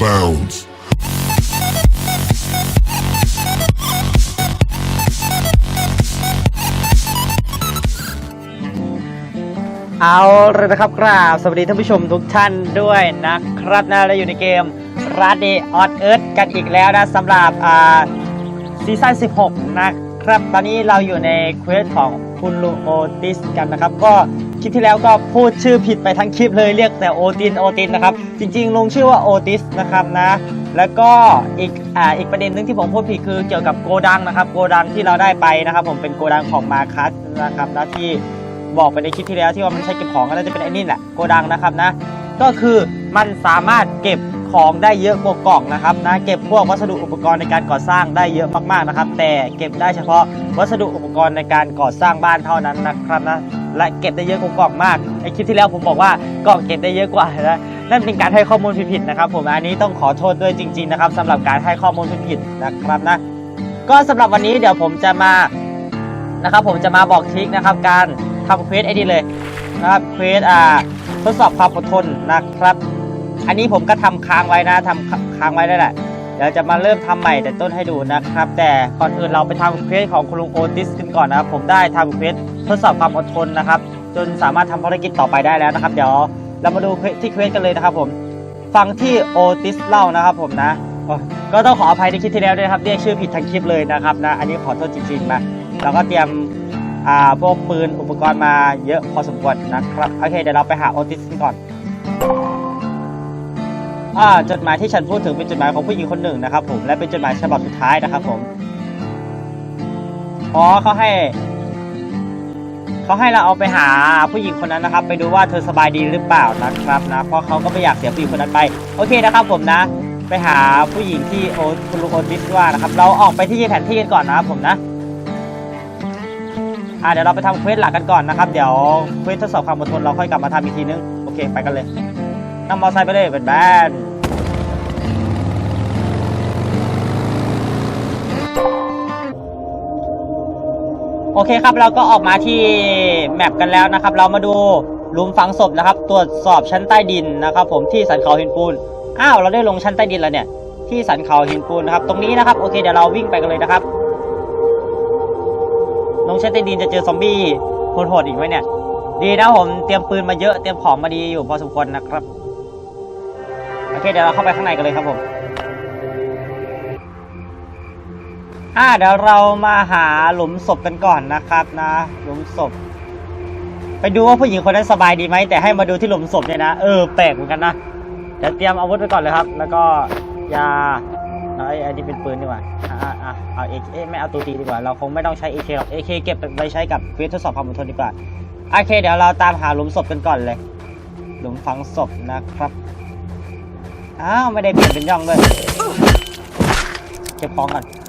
bounds. เอาเลยนะครับกราบสวัสดีท่านผู้ชมทุกท่านด้วยนะครับนะเราอยู่ในเกม r a d y on Earth กันอีกแล้วนะสำหรับอ่าซีซั่น 16 นะครับ ตอนนี้เราอยู่ในเควสของคุณลุงโอติสกันนะครับ ก็ คลิปที่แล้วก็พูดชื่อผิดไปทั้งคลิปเลยเรียกแต่โอตินโอตินนะครับ จริงๆลงชื่อว่าโอติสนะครับนะ แล้วก็อีกอ่าอีกประเด็นหนึงที่ผมพูดผิดคือเกี่ยวกับโกดังนะครับ โกดังที่เราได้ไปนะครับ ผมเป็นโกดังของมาคัสนะครับนะที่บอกไปในคลิปที่แล้วที่ว่ามันใช้เก็บของก็น่าจะเป็นไอ้นี่แหละโกดังนะครับนะ ก็คือมันสามารถเก็บของได้เยอะกว่ากล่องนะครับนะเก็บพวกวัสดุอุปกรณ์ในการก่อสร้างได้เยอะมากๆนะครับ แต่เก็บได้เฉพาะวัสดุอุปกรณ์ในการก่อสร้างบ้านเท่านั้นนะครับนะ และเก็บได้เยอะกว่ากล่องมากในคลิปที่แล้วผมบอกว่ากล่องเก็บได้เยอะกว่านะนั่นเป็นการให้ข้อมูลผิดๆนะครับ ผมอันนี้ต้องขอโทษด้วยจริง ๆ นะครับสำหรับการให้ข้อมูลผิดๆนะครับนะก็สำหรับวันนี้เดี๋ยวผมจะมานะครับ ผมจะมาบอกทริคนะครับ การทำเควสไอ้นี่เลยนะครับเควสอ่าทดสอบความอดทนนะครับ อันนี้ผมก็ทำค้างไว้นะทำค้างไว้ได้แหละ ดี๋ยวจะมาเริ่มทำใหม่แต่ต้นให้ดูนะครับ แต่ก่อนอื่นเราไปทำเควสของคุณลุงโอติสกันก่อนนะครับ ผมได้ทำเควสทดสอบความอดทนนะครับ จนสามารถทำภารกิจต่อไปได้แล้วนะครับ เดี๋ยวเรามาดูที่เควสกันเลยนะครับผมฟังที่โอติสเล่านะครับผมนะก็ต้องขออภัยในคลิปที่แล้วด้วยนะครับเรียกชื่อผิดทั้งคลิปเลยนะครับนะอันนี้ขอโทษจริงๆนะเราก็เตรียมอ่าพวกปืนอุปกรณ์มาเยอะพอสมควรนะครับโอเคเดี๋ยวเราไปหาโอติสกันก่อน อ่าจดหมายที่ฉันพูดถึงเป็นจดหมายของผู้หญิงคนหนึ่งนะครับ ผมและเป็นจดหมายฉบับสุดท้ายนะครับ ผมอ๋อเขาให้เขาให้เราเอาไปหาผู้หญิงคนนั้นนะครับ ไปดูว่าเธอสบายดีหรือเปล่านะครับนะเพราะเขาก็ไม่อยากเสียผู้หญิงคนนั้นไป โอเคนะครับ ผมนะ ไปหาผู้หญิงที่โอคุณลุงโอติสว่านะครับ เราออกไปที่แผนที่กันก่อนนะครับ ผมนะอ่าเดี๋ยวเราไปทำเควสหลักกันก่อนนะครับ เดี๋ยวเควสทดสอบความอดทนเราค่อยกลับมาทำอีกทีนึง โอเค ไปกันเลยนั่งมอเตอร์ไซค์ไปเลยเป็นแบน โอเคครับเราก็ออกมาที่แมปกันแล้วนะครับ เรามาดูหลุมฝังศพนะครับ ตรวจสอบชั้นใต้ดินนะครับ ผมที่สันเขาหินปูนอ้าวเราได้ลงชั้นใต้ดินแล้วเนี่ย ที่สันเขาหินปูนนะครับ ตรงนี้นะครับโอเคเดี๋ยวเราวิ่งไปกันเลยนะครับลงชั้นใต้ดินจะเจอซอมบี้โหดๆอีกไหมเนี่ย ดีนะผมเตรียมปืนมาเยอะเตรียมของมาดีอยู่พอสมควรนะครับโอเคเดี๋ยวเราเข้าไปข้างในกันเลยครับผม อ่าเดี๋ยวเรามาหาหลุมศพกันก่อนนะครับนะ หลุมศพ ไปดูว่าผู้หญิงคนนั้นสบายดีไหมแต่ให้มาดูที่หลุมศพเนี่ยนะเออแปลกเหมือนกันนะเดี๋ยวเตรียมอาวุธไว้ก่อนเลยครับ แล้วก็ยาเอาไอ้อันนี้เป็นปืนดีกว่าอ่าอ่าอ่าเอาเอเอไม่เอาตัวตีดีกว่า เราคงไม่ต้องใช้เอเคหรอกเอเคเก็บไปใช้กับเวสทดสอบความอดทนดีกว่าโอเค เดี๋ยวเราตามหาหลุมศพกันก่อนเลย หลุมฝังศพนะครับอ้าวไม่ได้เปลี่ยนเป็นย่องด้วยเก็บของก่อน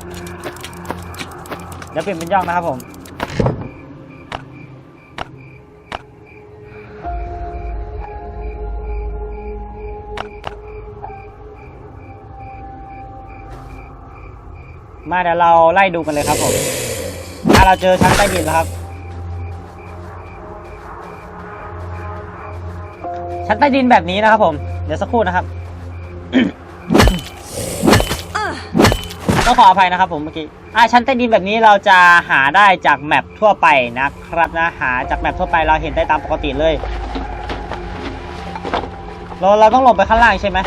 เดี๋ยวเปลี่ยนเป็นย่องนะครับผมมาเดี๋ยวเราไล่ดูกันเลยครับผมอะเราเจอชั้นใต้ดินแล้วครับ ชั้นใต้ดินแบบนี้นะครับผม เดี๋ยวสักครู่นะครับ ต้องขออภัยนะครับผมเมื่อกี้อ่าชั้นใต้ดินแบบนี้เราจะหาได้จากแมปทั่วไปนะครับนะหาจากแมปทั่วไปเราเห็นได้ตามปกติเลยเราเราต้องลงไปข้างล่างใช่ไหม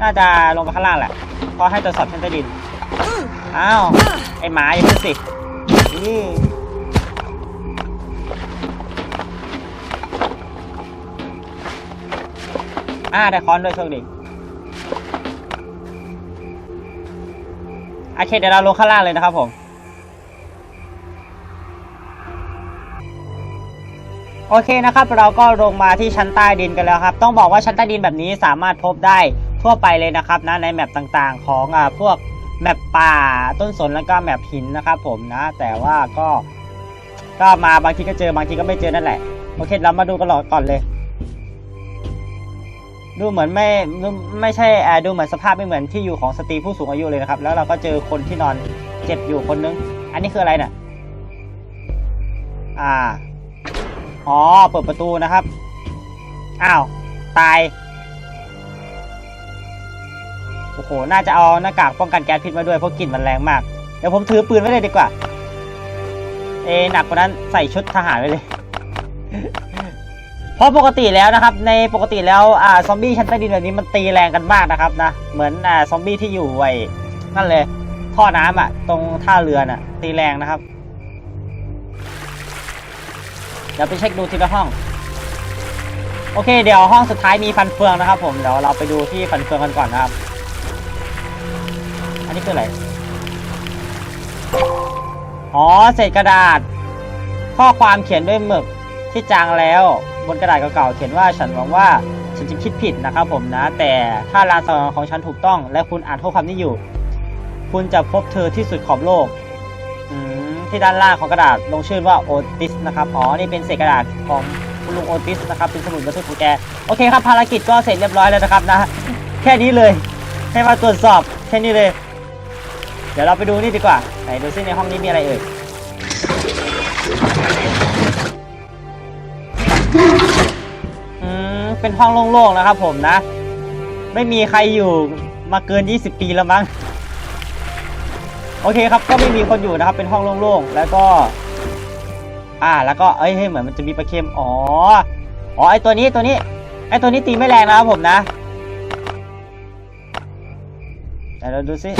น่าจะลงไปข้างล่างแหละเพราะให้ตรวจสอบชั้นใต้ดินอ้าวไอหมาอย่าเพิ่งสินี่อ่าได้ค้อนด้วยโชคดี โอเคเดี๋ยวเราลงข้างล่างเลยนะครับผมโอเคนะครับเราก็ลงมาที่ชั้นใต้ดินกันแล้วครับ ต้องบอกว่าชั้นใต้ดินแบบนี้สามารถพบได้ทั่วไปเลยนะครับนะในแมปต่างๆ ของอ่าพวกแมปป่าต้นสนแล้วก็แมปหินนะครับผมนะ แต่ว่าก็ก็มาบางทีก็เจอบางทีก็ไม่เจอนั่นแหละโอเคเรามาดูกันก่อนเลย ดูเหมือนไม่ดูไม่ใช่อ่าดูเหมือนสภาพไม่เหมือนที่อยู่ของสตรีผู้สูงอายุเลยนะครับ แล้วเราก็เจอคนที่นอนเจ็บอยู่คนนึง อันนี้คืออะไรเนี่ยอ่าอ๋อเปิดประตูนะครับ อ้าว ตาย โอ้โห น่าจะเอาหน้ากากป้องกันแก๊สพิษมาด้วยเพราะกลิ่นมันแรงมาก เดี๋ยวผมถือปืนไว้เลยดีกว่า เอหนักกว่านั้นใส่ชุดทหารไปเลย เพราะปกติแล้วนะครับในปกติแล้วอ่าซอมบี้ชั้นใต้ดินแบบนี้มันตีแรงกันมากนะครับนะเหมือนอ่าซอมบี้ที่อยู่ไว้นั่นเลยท่อน้ำอะ ตรงท่าเรือน่ะ ตีแรงนะครับเดี๋ยวไปเช็คดูทีละห้อง โอเค เดี๋ยวห้องสุดท้ายมีฟันเฟืองนะครับ ผมเดี๋ยวเราไปดูที่ฟันเฟืองกันก่อนนะครับ อันนี้คืออะไรอ๋อเศษกระดาษ ข้อความเขียนด้วยหมึกที่จางแล้ว บนกระดาษเก่าๆเขียนว่าฉันหวังว่าฉันจะคิดผิดนะครับผมนะ แต่ถ้าลานสอนของฉันถูกต้อง และคุณอ่านข้อความนี้อยู่ คุณจะพบเธอที่สุดขอบโลกอที่ด้านล่างของกระดาษลงชื่อว่าโอติสนะครับอ๋อนี่เป็นเศษกระดาษของคุณลุงโอติสนะครับเป็นสมุดบันทึกของแกโอเคครับภารกิจก็เสร็จเรียบร้อยแล้วนะครับนะแค่นี้เลยให้มาตรวจสอบแค่นี้เลย เดี๋ยวเราไปดูนี่ดีกว่าไหนดูซิในห้องนี้มีอะไรเอ่ย เป็นห้องโล่งๆนะครับผมนะ ไม่มีใครอยู่มาเกิน 20 ปีแล้วมั้ง โอเคครับ ก็ไม่มีคนอยู่นะครับ เป็นห้องโล่งๆ แล้วก็ อ่า แล้วก็ เอ้ย เหมือนมันจะมีปลาเค็ม อ๋อ อ๋อ ไอตัวนี้ ตัวนี้ ไอตัวนี้ตีไม่แรงนะครับผมนะเดี๋ยวเราดูซิ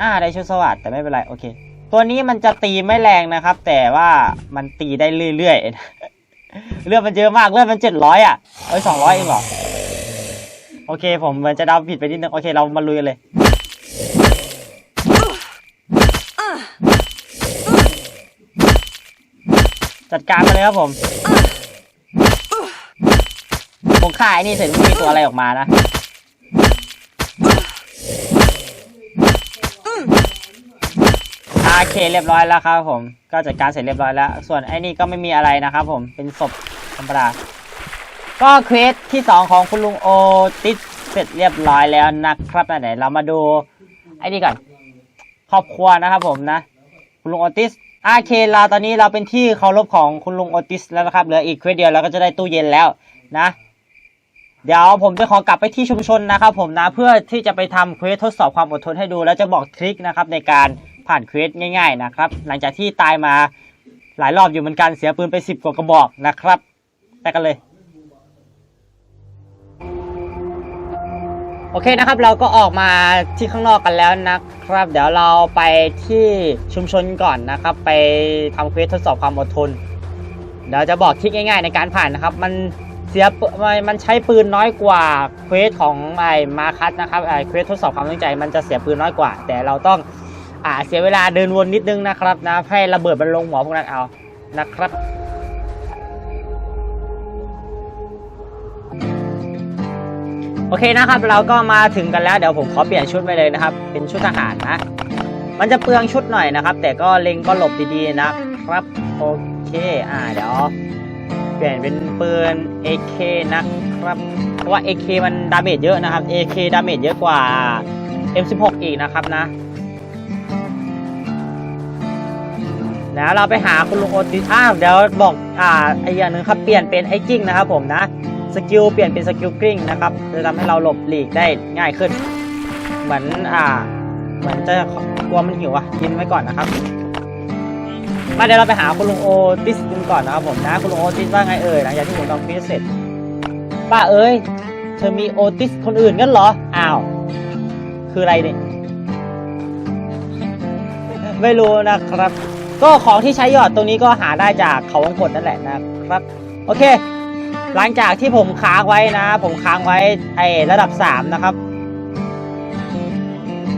อ่า ได้ชุดสวัสดแต่ไม่เป็นไร โอเค ตัวนี้มันจะตีไม่แรงนะครับ แต่ว่ามันตีได้เรื่อยๆ เลือดมันเยอะมากเลือดมันเจ็ดร้อยอะเอ้ยสองร้อยเองเหรอ โอเค ผมเหมือนจะเดาผิดไปนิดนึง โอเค เรามาลุยกันเลย จัดการมาเลยครับผม ผมฆ่าไอ้นี่เสร็จไม่มีตัวอะไรออกมานะ โอเคเรียบร้อยแล้วครับผม ก็จัดการเสร็จเรียบร้อยแล้ว ส่วนไอ้นี่ก็ไม่มีอะไรนะครับผม เป็นศพธรรมดา ก็เควสที่ 2 ของคุณลุงโอติสเสร็จเรียบร้อยแล้วนะครับไหนๆเรามาดูไอ้นี่ก่อน ครอบครัวนะครับผมนะ คุณลุงโอติสอาเคเราตอนนี้เราเป็นที่เคารพของคุณลุงโอติสแล้วนะครับ เหลืออีกเควสเดียวเราก็จะได้ตู้เย็นแล้วนะ เดี๋ยวผมจะขอกลับไปที่ชุมชนนะครับผมนะ เพื่อที่จะไปทำเควสทดสอบความอดทนให้ดู แล้วจะบอกทริคนะครับในการ ผ่านเควสง่าย ๆนะครับ หลังจากที่ตายมาหลายรอบอยู่เหมือนกันเสียปืนไปสิบกว่ากระบอกนะครับไปกันเลย โอเคนะครับเราก็ออกมาที่ข้างนอกกันแล้วนะครับ เดี๋ยวเราไปที่ชุมชนก่อนนะครับ ไปทำเควสทดสอบความอดทน เดี๋ยวจะบอกทริคง่าย ๆ ในการผ่านนะครับ มันเสียปืมันมันใช้ปืนน้อยกว่าเควสของไอ้มาคัสนะครับไอ้เควสทดสอบความตั้งใจ มันจะเสียปืนน้อยกว่า แต่เราต้อง อ่าเสียเวลาเดินวนนิดนึงนะครับนะให้ระเบิดมันลงหัวพวกนั้นเอานะครับโอเคนะครับ เราก็มาถึงกันแล้วเดี๋ยวผมขอเปลี่ยนชุดไปเลยนะครับ เป็นชุดทหารนะ มันจะเปลืองชุดหน่อยนะครับ แต่ก็เล็งก็หลบดีๆนะครับ โอเคอ่าเดี๋ยวเปลี่ยนเป็นปืน AK นะครับ เพราะว่า AK มันดาเมจเยอะนะครับ AK ดาเมจเยอะกว่า M16 อีกนะครับนะ แล้วเราไปหาคุณลุงโอติอ้าเดี๋ยวบอกอ่าไอ้อย่างหนึ่งครับเปลี่ยนเป็นไอ้กิ้งนะครับผมนะสกิลเปลี่ยนเป็นสกิลกริ้งนะครับจะทำให้เราหลบหลีกได้ง่ายขึ้น เหมือนอ่าเหมือนจะกลัวมันหิวอะกินไว้ก่อนนะครับ มาเดี๋ยวเราไปหาคุณลุงโอติสกันก่อนนะครับผมนะคุณลุงโอติสว่าไงเอ่ยหลังจากที่ผมทำควิสเสร็จป้าเอ้ยเธอมีโอติสคนอื่นกันเหรออ้าวคืออะไรเนี่ยไม่รู้นะครับ ก็ของที่ใช้หยอดตรงนี้ก็หาได้จากเขาวังกดนั่นแหละนะครับ โอเค หลังจากที่ผมค้างไว้นะ ผมค้างไว้ไอระดับ 3 นะครับ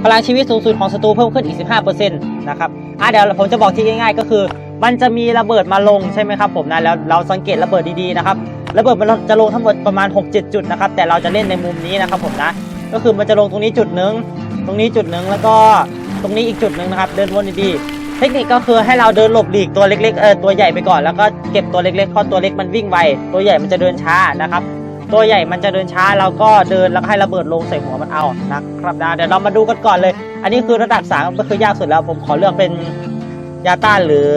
พลังชีวิตสูงสุดของศัตรูเพิ่มขึ้นอีก 15%นะครับอะเดี๋ยวผมจะบอกที่ง่าย ๆ ก็คือ มันจะมีระเบิดมาลงใช่ไหมครับผมนะแล้วเราสังเกตระเบิดดีๆนะครับระเบิดมันจะลงทั้งหมดประมาณ 6-7 จุดนะครับ แต่เราจะเล่นในมุมนี้นะครับผมนะ ก็คือมันจะลงตรงนี้จุดหนึ่งตรงนี้จุดหนึ่งแล้วก็ตรงนี้อีกจุดหนึ่งนะครับ เดินวนดีๆ เทคนิคก็คือให้เราเดินหลบหลีกตัวเล็กๆเออตัวใหญ่ไปก่อนแล้วก็เก็บตัวเล็กๆเพราะตัวเล็กมันวิ่งไวตัวใหญ่มันจะเดินช้านะครับ ตัวใหญ่มันจะเดินช้าเราก็เดินแล้วก็ให้ระเบิดลงใส่หัวมันเอานะครับนะเดี๋ยวเรามาดูกันก่อนเลย อันนี้คือระดับสามก็คือยากสุดแล้วผมขอเลือกเป็นยาต้านหรือ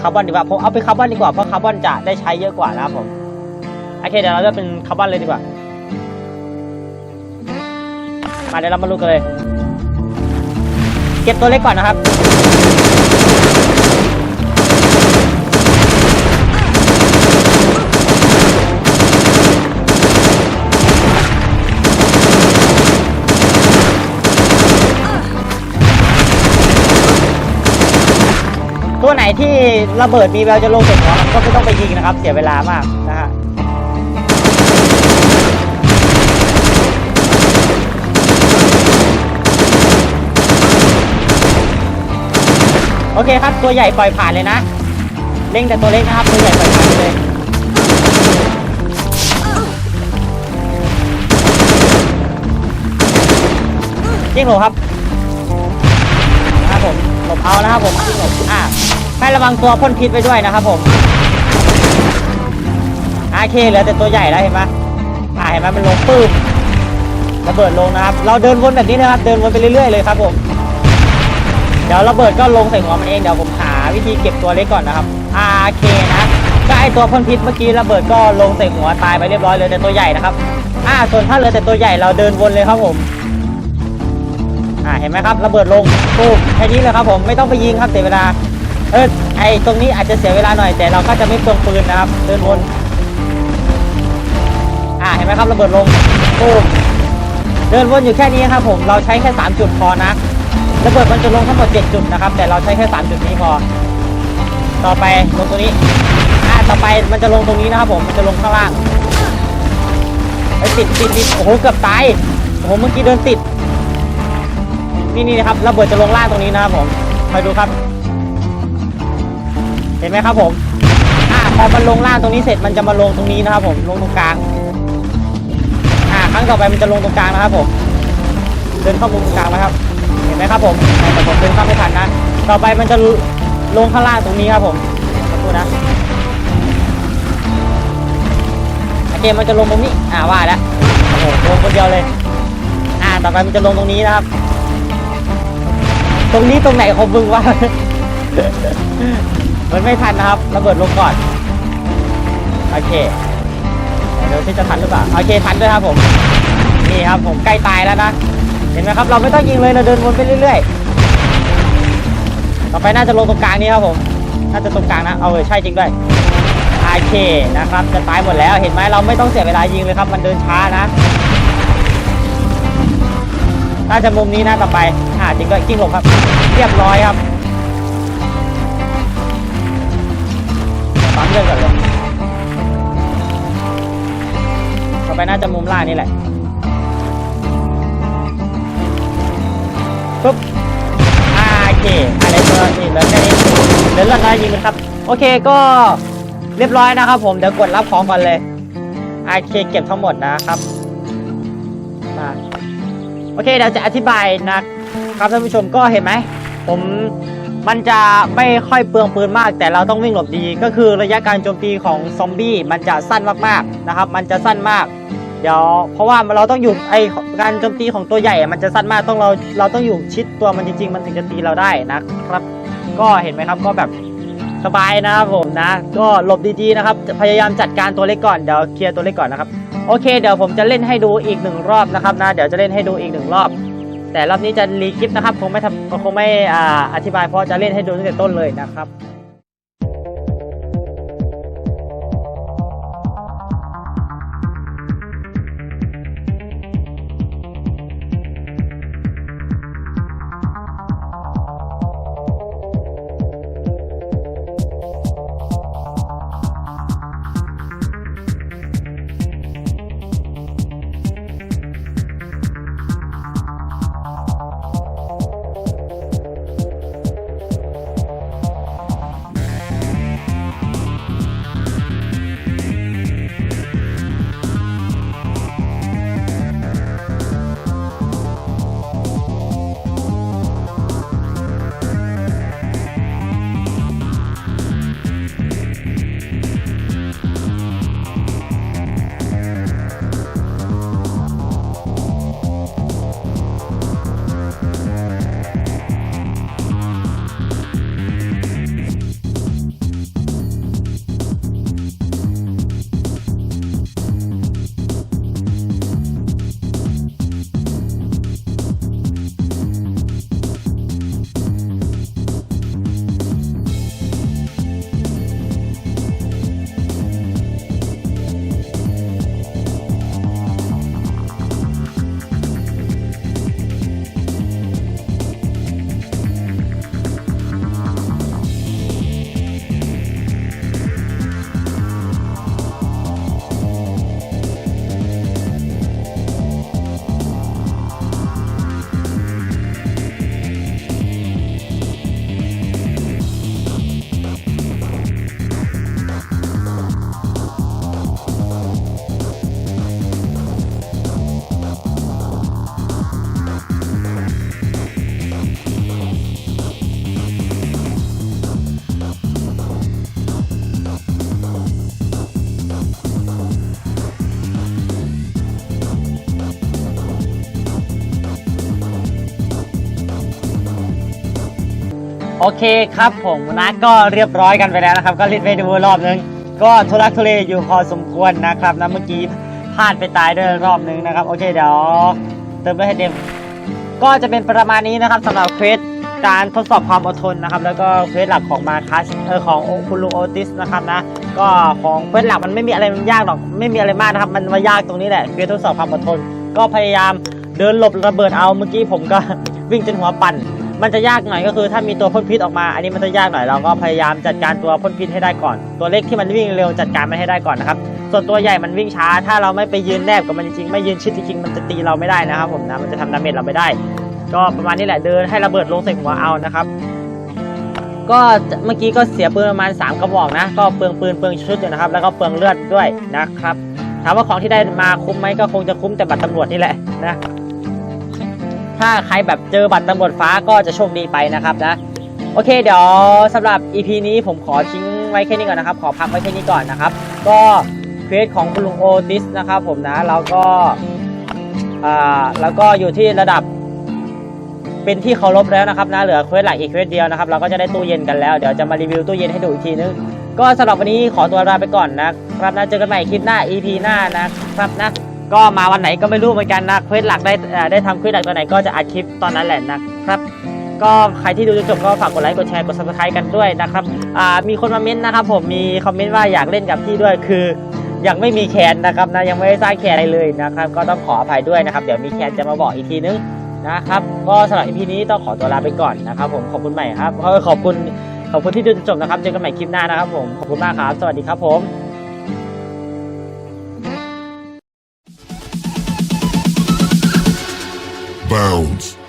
คาร์บอนดีกว่าผมเอาเป็นคาร์บอนดีกว่าเพราะคาร์บอนจะได้ใช้เยอะกว่านะครับผมโอเคเดี๋ยวเราเลือกเป็นคาร์บอนเลยดีกว่ามาเดี๋ยวเรามาดูกันเลย เก็บตัวเล็กก่อนนะครับ ตัวไหนที่ระเบิดมีแววจะลงเสร็จหัวก็ไม่ต้องไปยิงนะครับ เสียเวลามากนะฮะ อเคครับตัวใหญ่ปล่อยผ่านเลยนะเล่งแต่ตัวเล็กนะครับตัวใหญ่ปล่อยผ่านเลยจิ้งหลบครับนะครับผมหลบเอานะครับผมจิ้งหลบอ่าให้ระวังตัวพ่นพิษไปด้วยนะครับผมโอเคเหลือแต่ตัวใหญ่แล้วเห็นไหมอ่าเห็นไหมมันลงปื้มระเบิดลงนะครับ เราเดินวนแบบนี้นะครับ เดินวนไปเรื่อยๆเลยครับผม ดี๋ยวระเบิดก็ลงใส่หัวมันเองเดี๋ยวผมหาวิธีเก็บตัวเล็กก่อนนะครับ RK นะก็ไอตัวพ่นพิษเมื่อกี้ระเบิดก็ลงใส่หัวตายไปเรียบร้อยเลยแต่ตัวใหญ่นะครับอ่าส่วนถ้าเหลือแต่ตัวใหญ่เราเดินวนเลยครับผมอ่าเห็นไหมครับระเบิดลงปุ๊บแค่นี้เลยครับผมไม่ต้องไปยิงครับเสียเวลาเออไอตรงนี้อาจจะเสียเวลาหน่อยแต่เราก็จะไม่เปลืองปืนนะครับ เดินวนอ่าเห็นไหมครับระเบิดลงปุ๊บเดินวนอยู่แค่นี้ครับผมเราใช้แค่3จุดพอนะ ระเบิดมันจะลงทั้งหมด 7 จุดนะครับ แต่เราใช้แค่ 3 จุดนี้พอ ต่อไปลงตรงนี้อ่าต่อไปมันจะลงตรงนี้นะครับผมมันจะลงข้างล่างไอ้ยติดติดติดโอ้โหเกือบตายโอ้โหเมื่อกี้เดินติดนี่นี่นะครับระเบิดจะลงล่างตรงนี้นะครับผมคอยดูครับ เห็นไหมครับผมอ่าพอมันลงล่างตรงนี้เสร็จมันจะมาลงตรงนี้นะครับผมลงตรงกลางอ่าครั้งต่อไปมันจะลงตรงกลางนะครับผมเดินเข้ามุมตรงกลางนะครับ ไหมครับผมแต่ผมเดินข้าไม่ทันนะ ต่อไปมันจะลงข้างล่างตรงนี้ครับผมขอโทษนะโอเคมันจะลงตรงนี้ อ่าว่าแล้วโอ้โหลงคนเดียวเลย อ่า ต่อไปมันจะลงตรงนี้นะครับ ตรงนี้ตรงไหนของมึงวะมันไม่ทันนะครับระเบิดลงก่อนโอเคเดี๋ยวที่จะทันหรือเปล่าโอเคทันด้วยครับผมนี่ครับผมใกล้ตายแล้วนะ เห็นไหมครับ เราไม่ต้องยิงเลยเราเดินวนไปเรื่อยๆ ต่อไปน่าจะลงตรงกลางนี้ครับผม น่าจะตรงกลางนะ เอาเลยใช่จริงด้วยโอเคนะครับ จะตายหมดแล้ว เห็นไหมเราไม่ต้องเสียเวลายิงเลยครับ มันเดินช้านะ น่าจะมุมนี้นะต่อไป อ่าจริงด้วยกิ้งหลบครับ เรียบร้อยครับปั๊มเรื่องก่อนเลยต่อไปน่าจะมุมล่างนี่แหละ ปุ๊บอ่าโอเคอะไรตัวนี่เหลือแค่นี้เหลือเลือดน้อยยิงมันครับ โอเคก็เรียบร้อยนะครับ ผมเดี๋ยวกดรับของก่อนเลยโอเคเก็บทั้งหมดนะครับมาโอเคเดี๋ยวจะอธิบายนะครับท่านผู้ชมก็เห็นไหมผมมันจะไม่ค่อยเปลืองปืนมาก แต่เราต้องวิ่งหลบดี ก็คือระยะการโจมตีของซอมบี้มันจะสั้นมากๆนะครับ มันจะสั้นมาก เดี๋ยวเพราะว่าเราต้องอยู่ไอการโจมตีของตัวใหญ่มันจะสั้นมากต้องเราเราต้องอยู่ชิดตัวมันจริง ๆ มันถึงจะตีเราได้นะครับ ก็เห็นไหมครับก็แบบสบายนะครับผมนะ ก็หลบดีๆนะครับพยายามจัดการตัวเล็กก่อนเดี๋ยวเคลียร์ตัวเล็กก่อนนะครับโอเคเดี๋ยวผมจะเล่นให้ดูอีกหนึ่งรอบนะครับนะเดี๋ยวจะเล่นให้ดูอีกหนึ่งรอบ แต่รอบนี้จะรีคลิปนะครับคงไม่ทำคงไม่อ่าอธิบายเพราะจะเล่นให้ดูตั้งแต่ต้นเลยนะครับ โอเคครับผมนะก็เรียบร้อยกันไปแล้วนะครับ ก็รีบไปดูรอบนึง ก็ทุลักทุเลอยู่พอสมควรนะครับนะเมื่อกี้พลาดไปตายด้วยรอบนึงนะครับ โอเคเดี๋ยวเติมไปให้เต็มก็จะเป็นประมาณนี้นะครับสำหรับเควสการทดสอบความอดทนนะครับ แล้วก็เควสหลักของมาคัสเออของคุณลุงโอติสนะครับนะก็ของเควสหลักมันไม่มีอะไรมันยากหรอกไม่มีอะไรมากนะครับมันมายากตรงนี้แหละเควสทดสอบความอดทน ก็พยายามเดินหลบระเบิดเอาเมื่อกี้ผมก็วิ่งจนหัวปั่น มันจะยากหน่อยก็คือถ้ามีตัวพ่นพิษออกมา อันนี้มันจะยากหน่อยเราก็พยายามจัดการตัวพ่นพิษให้ได้ก่อน ตัวเล็กที่มันวิ่งเร็วจัดการมันให้ได้ก่อนนะครับส่วนตัวใหญ่มันวิ่งช้า ถ้าเราไม่ไปยืนแนบกับมันจริงๆไม่ยืนชิดจริงๆมันจะตีเราไม่ได้นะครับผมนะมันจะทำดาเมจเราไม่ได้ ก็ประมาณนี้แหละเดินให้ระเบิดลงใส่หัวเอานะครับก็เมื่อกี้ก็เสียปืนประมาณ 3 กระบอกนะ ก็เปลืองปืนเปลืองชุดอยู่นะครับ แล้วก็เปลืองเลือดด้วยนะครับ ถามว่าของที่ได้มาคุ้มไหมก็คงจะคุ้มแต่บัตรตำรวจนี่แหละนะ ถ้าใครแบบเจอบัตรตำรวจฟ้าก็จะโชคดีไปนะครับนะ โอเคเดี๋ยวสำหรับ EP นี้ผมขอทิ้งไว้แค่นี้ก่อนนะครับ ขอพักไว้แค่นี้ก่อนนะครับ ก็เควสของคุณลุงโอติสนะครับผมนะแล้วก็อ่าแล้วก็อยู่ที่ระดับเป็นที่เคารพแล้วนะครับนะเหลือเควสหลักอีกเควสเดียวนะครับเราก็จะได้ตู้เย็นกันแล้วเดี๋ยวจะมารีวิวตู้เย็นให้ดูอีกทีนึงก็สำหรับวันนี้ขอตัวลาไปก่อนนะครับนะเจอกันใหม่คลิปหน้า EP หน้านะครับนะ ก็มาวันไหนก็ไม่รู้เหมือนกันนะเควสหลักได้ได้ทำเควสหลักตัวไหนก็จะอัดคลิปตอนนั้นแหละนะครับ ก็ใครที่ดูจนจบก็ฝากกดไลค์กดแชร์กด subscribe กันด้วยนะครับมีคนมาเม้นต์นะครับผมมีคอมเมนต์ว่าอยากเล่นกับพี่ด้วยคือยังไม่มีแคนนะครับนะยังไม่ได้สร้างแคนอะไรเลยนะครับ ก็ต้องขออภัยด้วยนะครับ เดี๋ยวมีแคนจะมาบอกอีกทีนึงนะครับก็สำหรับ EP นี้ต้องขอตัวลาไปก่อนนะครับ ผมขอบคุณใหม่ครับเออขอบคุณขอบคุณที่ดูจนจบนะครับเจอกันใหม่คลิปหน้านะครับผมขอบคุณมากครับ สวัสดีครับผม Bounds.